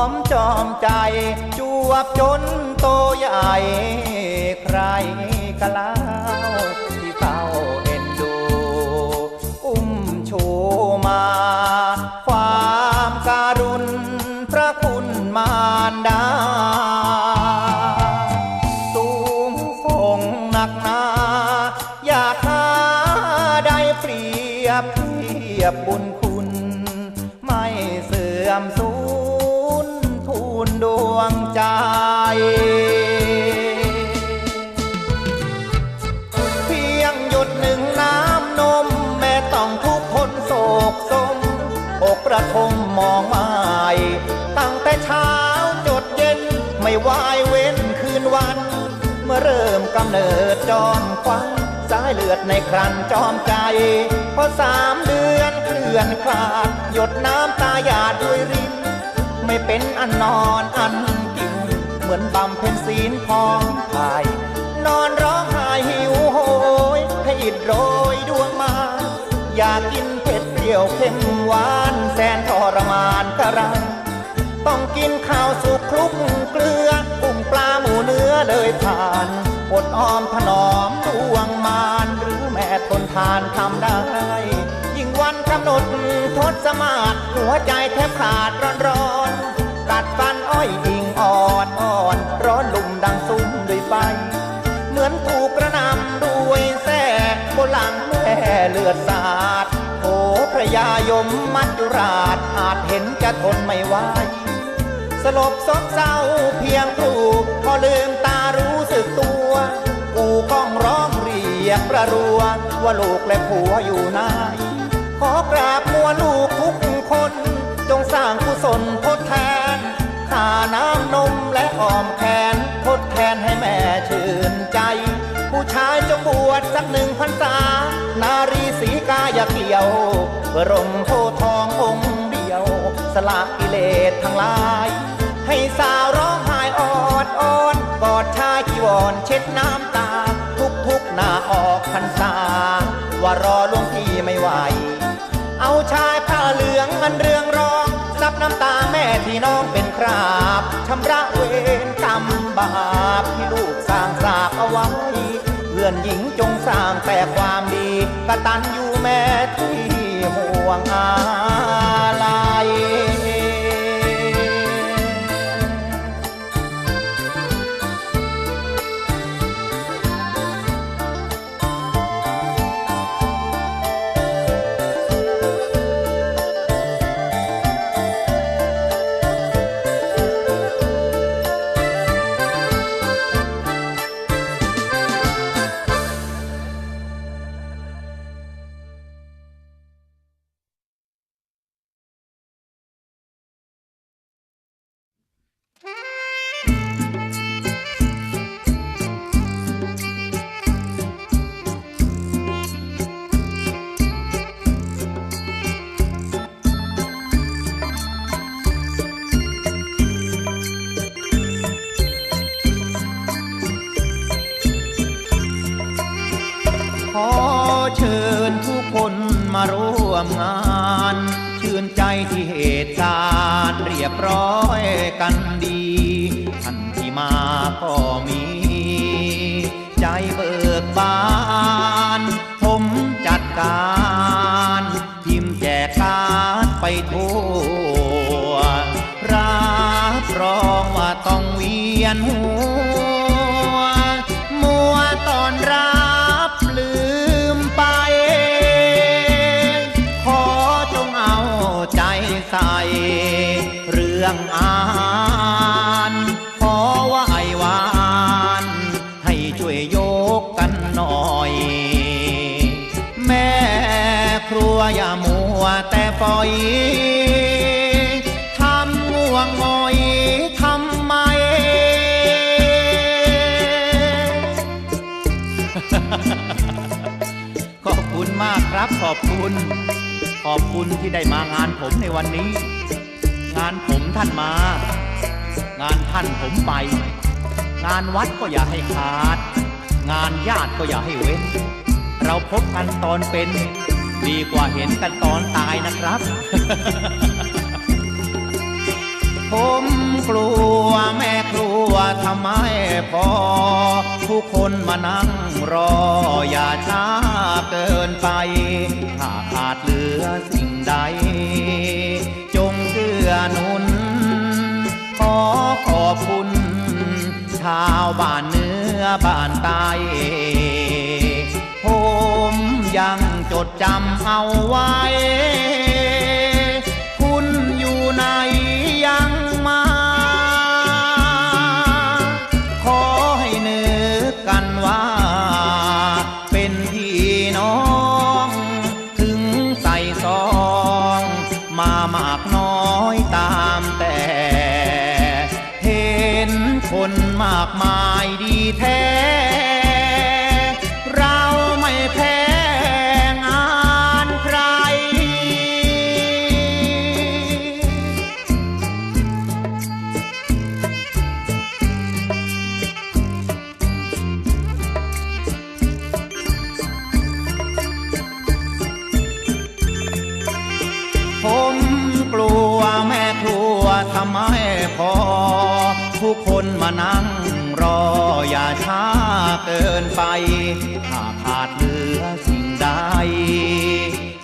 อมจอมใจ จวบจนโตใหญ่ นคืนวัน เมื่อเริ่มกำเนิดจอมควันสายเลือดในครันจอมใจ พอสามเดือนเคลื่อนคลาดหยดน้ำตาหยาดด้วยริน ไม่เป็นอันนอนอันกิน เหมือนบำเพ็ญศีลพองภาย นอนร้องไห้หิวโหยให้อิดโรยดวงมา อยากกินเผ็ดเปรี้ยวเค็มหวานแสนทรมานกระไรต้องกินข้าวสุกคลุกเกลือ ยผ่านอดออมถนอมดวงมารหรือแม่ทนทานทำได้ ยิ่งวันกำหนดทศมาศหัวใจแทบขาดร้อนร้อนๆกัดฟันอ้อยอิงอ่อนอ่อน ร้อนลุ่มดังซุ้มด้วยไฟ เหมือนถูกกระนำด้วยแส้บนหลังแม่เลือดสาดโอ้พระยายมมัจจุราชอาจเห็นจะทนไม่ไหวสลบซบเศร้าเพียงครูพอลืมตา ประรัวว่าลูกและผัวอยู่ไหนขอกราบมัวลูกทุกคน จงสร้างกุศลทดแทนค่าน้ำนมและอ้อมแขนทดแทนให้แม่ชื่นใจ ผู้ชายจงบวชสักหนึ่งพรรษา นารีสีกาอย่าเกี่ยวเพื่อรงโทษทององค์เดียว สละกิเลสทั้งหลายำตาแม่ที่น้องเป็นคราบชำระเวรกรรมบาปที่ลูกสร้างสาบเอาไว้เพื่อนหญิงจงสร้างแต่ความดีกระตันอยู่แม่ที่ห่วงอา ขอเชิญทุกคนมาร่วมงาน การเรียบร้อยกันดีท่านที่มาก็มี ใจเบิกบาน ผมจัดการทิมแจกการไปทั่วรับรองว่าต้องเวียนหัว ใส่เรื่องอาหารขอไหว่าไอวาน ให้ช่วยยกกันหน่อย แม่ครัวอย่ามัวแต่ปล่อยทำง่วงงอยทำไม ขอบคุณมากครับขอบคุณ อบคุณที่ได้มางานผมในวันนี้ งานผมท่านมา งานท่านผมไป งานวัดก็อย่าให้ขาด งานญาติก็อย่าให้เว้น เราพบกันตอนเป็น ดีกว่าเห็นกันตอนตายนะครับ ผมกลัวแม่ครัวทำไมพอ ทุกคนมานั่งรออย่าช้าเกินไปถ้าขาด อสิ่งใด จงเกื้อหนุน ขอขอบคุณ ชาวบ้านเหนื้อบ้านใต้ผมยังจดจำเอาไว้ สอง มามากน้อยตามแต่ เห็นคนมากมาย ทำไมพอ ผู้คนมานั่งรออย่าช้าเกินไป ถ้าขาดเหลือสิ่งใด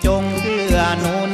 จงเกื้อหนุ